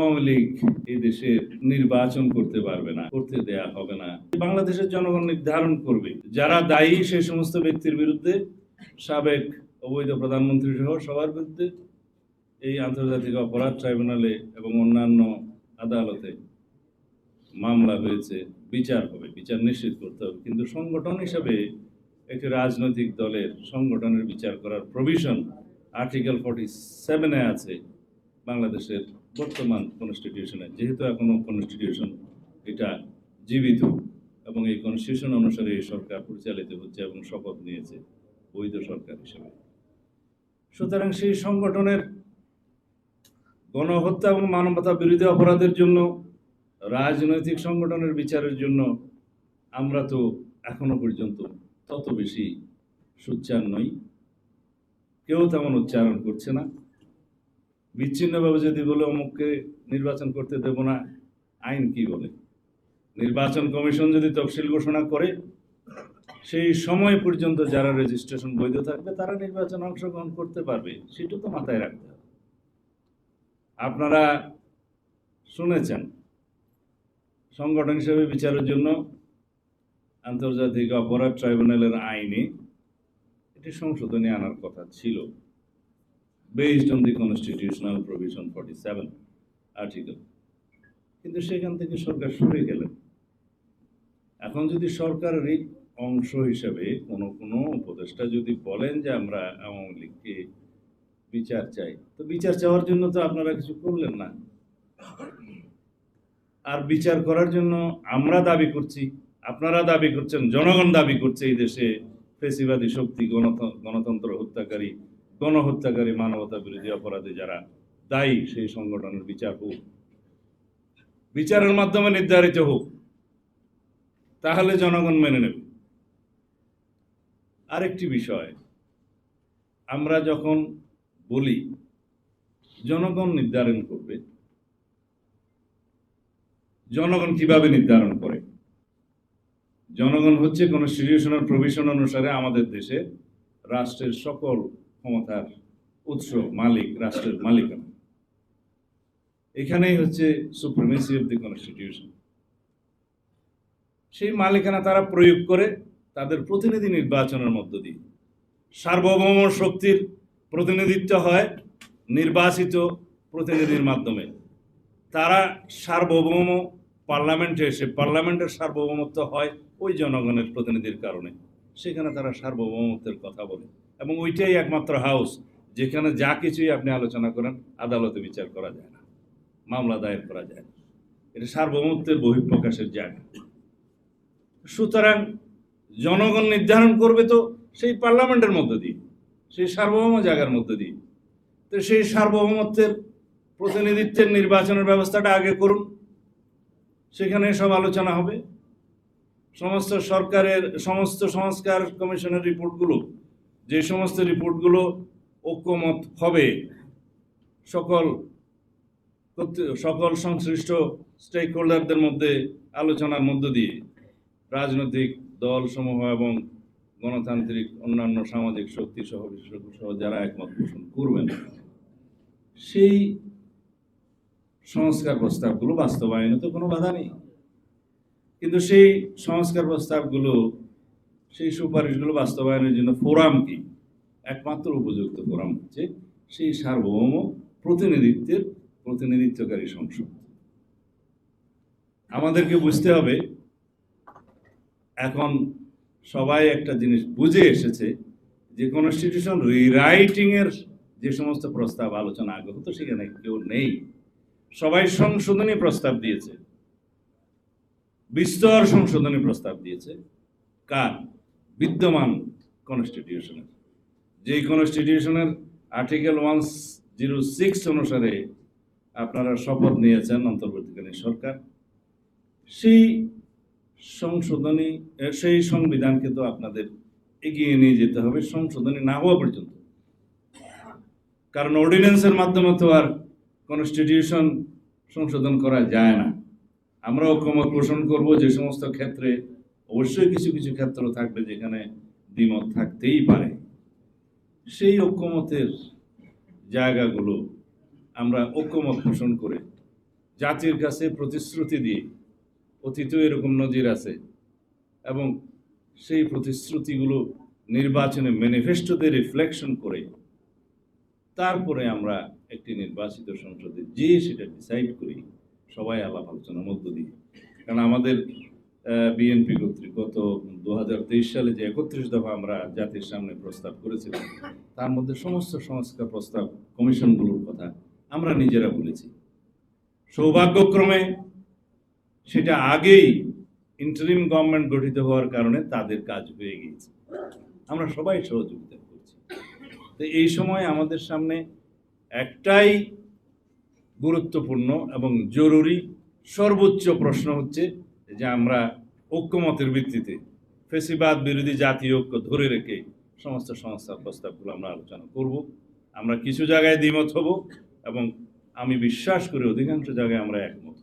আওয়ামী লীগ এই দেশে নির্বাচন করতে পারবে না, করতে দেয়া হবে না। বাংলাদেশের জনগণ নির্ধারণ করবে। যারা দায়ী সেই সমস্ত ব্যক্তির বিরুদ্ধে, সাবেক অবৈধ প্রধানমন্ত্রী সহ সবার বিরুদ্ধে এই আন্তর্জাতিক অপরাধ ট্রাইব্যুনালে এবং অন্যান্য আদালতে মামলা হয়েছে, বিচার হবে, বিচার নিশ্চিত করতে হবে। কিন্তু সংগঠন হিসাবে একটি রাজনৈতিক দলের সংগঠনের বিচার করার প্রভিশন আর্টিকেল ফর্টি সেভেনে আছে, বাংলাদেশের বর্তমান কনস্টিটিউশনে যেহেতু এখনও কনস্টিটিউশন এটা জীবিত এবং এই কনস্টিটিউশন অনুসারে এই সরকার পরিচালিত হচ্ছে এবং শপথ নিয়েছে বৈধ সরকার হিসেবে। সুতরাং সেই সংগঠনের গণহত্যা এবং মানবতা বিরোধী অপরাধের জন্য, রাজনৈতিক সংগঠনের বিচারের জন্য আমরা তো এখনও পর্যন্ত তত বেশি সুচ্চার নই। কেউ তেমন উচ্চারণ করছে না। বিচ্ছিন্নভাবে যদি বলে অমুককে নির্বাচন করতে দেব না, আইন কি বলে? নির্বাচন কমিশন যদি তফসিল ঘোষণা করে, সেই সময় পর্যন্ত যারা রেজিস্ট্রেশন বৈধ থাকবে, তারা নির্বাচনে অংশগ্রহণ করতে পারবে। সেটা তো মাথায় রাখতে হবে। আপনারা শুনেছেন, সংগঠন হিসেবে বিচারের জন্য আন্তর্জাতিক অপরাধ ট্রাইব্যুনালের আইনে এটি সংশোধনী আনার কথা ছিল। On the constitutional provision forty seven article কিন্তু সেখান থেকে সরকার সরে গেলেন এখন যদি সরকারেরই অংশ হিসেবে কোনো কোনো উপদেষ্টা যদি বলেন যে আমরা আওয়ামী লীগকে বিচার চাই, তো বিচার চাওয়ার জন্য তো আপনারা কিছু করলেন না। আর বিচার করার জন্য আমরা দাবি করছি, আপনারা দাবি করছেন, জনগণ দাবি করছে এই দেশে ফেসিবাদী শক্তি, গণত- গণতন্ত্র হত্যাকারী গণহত্যাকারী মানবতা বিরোধী অপরাধে যারা দায়ী, সেই সংগঠনের বিচার হোক, বিচারের মাধ্যমে নির্ধারিত হোক, তাহলে জনগণ মেনে নেবে। আরেকটি বিষয়, আমরা যখন বলি, জনগণ নির্ধারণ করবে, জনগণ কীভাবে নির্ধারণ করে? জনগণ হচ্ছে কনস্টিটিউশনাল প্রভিশন অনুসারে আমাদের দেশে রাষ্ট্রের সকল ক্ষমতার উৎস মালিক, রাষ্ট্রের মালিকানা। এখানেই হচ্ছে সুপ্রিমেসি অফ দি কনস্টিটিউশন সেই মালিকানা তারা প্রয়োগ করে তাদের প্রতিনিধি নির্বাচনের মধ্য দিয়ে। সার্বভৌম শক্তির প্রতিনিধিত্ব হয় নির্বাচিত প্রতিনিধির মাধ্যমে। তারা সার্বভৌম পার্লামেন্টে এসে পার্লামেন্টের সার্বভৌমত্ব হয় ওই জনগণের প্রতিনিধির কারণে। সেখানে তারা সার্বভৌমত্বের কথা বলে। এবং ওইটাই একমাত্র হাউস যেখানে যা কিছুই আপনি আলোচনা করেন, আদালতে বিচার করা যায় না, মামলা দায়ের করা যায় না। এটা সার্বভৌমত্বের বহিঃপ্রকাশের জায়গা। সুতরাং জনগণ নির্ধারণ করবে তো সেই পার্লামেন্টের মধ্য দিয়ে, সেই সার্বভৌম জায়গার মধ্য দিয়ে। তো সেই সার্বভৌমত্বের প্রতিনিধিত্বের নির্বাচনের ব্যবস্থাটা আগে করুন। সেখানে সব আলোচনা হবে। সমস্ত সরকারের, সমস্ত সংস্কার কমিশনের রিপোর্টগুলো যে সমস্ত রিপোর্টগুলো ঐক্যমত হবে, সকল সকল সংশ্লিষ্ট স্টেক হোল্ডারদের মধ্যে আলোচনার মধ্য দিয়ে রাজনৈতিক দল সমূহ এবং গণতান্ত্রিক অন্যান্য সামাজিক শক্তি সহ সহ যারা একমত পোষণ করবেন, সেই সংস্কার প্রস্তাবগুলো বাস্তবায়নে তো কোনো বাধা নেই। কিন্তু সেই সংস্কার প্রস্তাবগুলো সেই সুপারিশগুলো বাস্তবায়নের জন্য ফোরাম কি? একমাত্র উপযুক্ত ফোরাম হচ্ছে সেই সার্বভৌম প্রতিনিধিত্বের প্রতিনিধিত্বকারী সংসদ। আমাদেরকে বুঝতে হবে, এখন সবাই একটা জিনিস বুঝে এসেছে, যে কনস্টিটিউশন রিরাইটিং এর যে সমস্ত প্রস্তাব আলোচনা আগে হতো, সেখানে কেউ নেই। সবাই সংশোধনী প্রস্তাব দিয়েছে। বিস্তর সংশোধনী প্রস্তাব দিয়েছে। কার? বিদ্যমান কনস্টিটিউশনের যেই কনস্টিটিউশনের আর্টিকেল ওয়ান জিরো সিক্স অনুসারে আপনারা শপথ নিয়েছেন অন্তর্বর্তীকালীন সরকার, সেই সংশোধনী সেই সংবিধানকে তো আপনাদের এগিয়ে নিয়ে যেতে হবে, সংশোধনী না হওয়া পর্যন্ত। কারণ অর্ডিন্যান্সের মাধ্যমে তো আর কনস্টিটিউশন সংশোধন করা যায় না। আমরা ঐক্যমত পোষণ করব যে সমস্ত ক্ষেত্রে অবশ্যই কিছু কিছু ক্ষেত্র থাকবে যেখানে দ্বিমত থাকতেই পারে। সেই ঐক্যমতের জায়গাগুলো আমরা ঐক্যমত পোষণ করে জাতির কাছে প্রতিশ্রুতি দিয়ে, অতীতেও এরকম নজির আছে এবং সেই প্রতিশ্রুতিগুলো নির্বাচনে ম্যানিফেস্টোতে রিফ্লেকশন করে তারপরে আমরা একটি নির্বাচিত সংসদে যে সেটা ডিসাইড করি, সবাই আলাপ আলোচনার মধ্য দিয়ে। কারণ আমাদের বিএনপি কর্তৃক গত দু হাজার তেইশ সালে যে একত্রিশ দফা আমরা জাতির সামনে প্রস্তাব করেছিলাম, তার মধ্যে সমস্ত সংস্কার প্রস্তাব কমিশনগুলোর কথা আমরা নিজেরা বলেছি। সৌভাগ্যক্রমে সেটা আগেই ইন্টারিম গভর্নমেন্ট গঠিত হওয়ার কারণে তাদের কাজ হয়ে গিয়েছে। আমরা সবাই সহযোগিতা করছি। তো এই সময় আমাদের সামনে একটাই গুরুত্বপূর্ণ এবং জরুরি সর্বোচ্চ প্রশ্ন হচ্ছে যে আমরা ঐক্যমতের ভিত্তিতে ফেসিবাদ বিরোধী জাতীয় ঐক্য ধরে রেখে সমস্ত সংস্থার প্রস্তাবগুলো আমরা আলোচনা করব। আমরা কিছু জায়গায় দ্বিমত হব এবং আমি বিশ্বাস করি অধিকাংশ জায়গায় আমরা একমত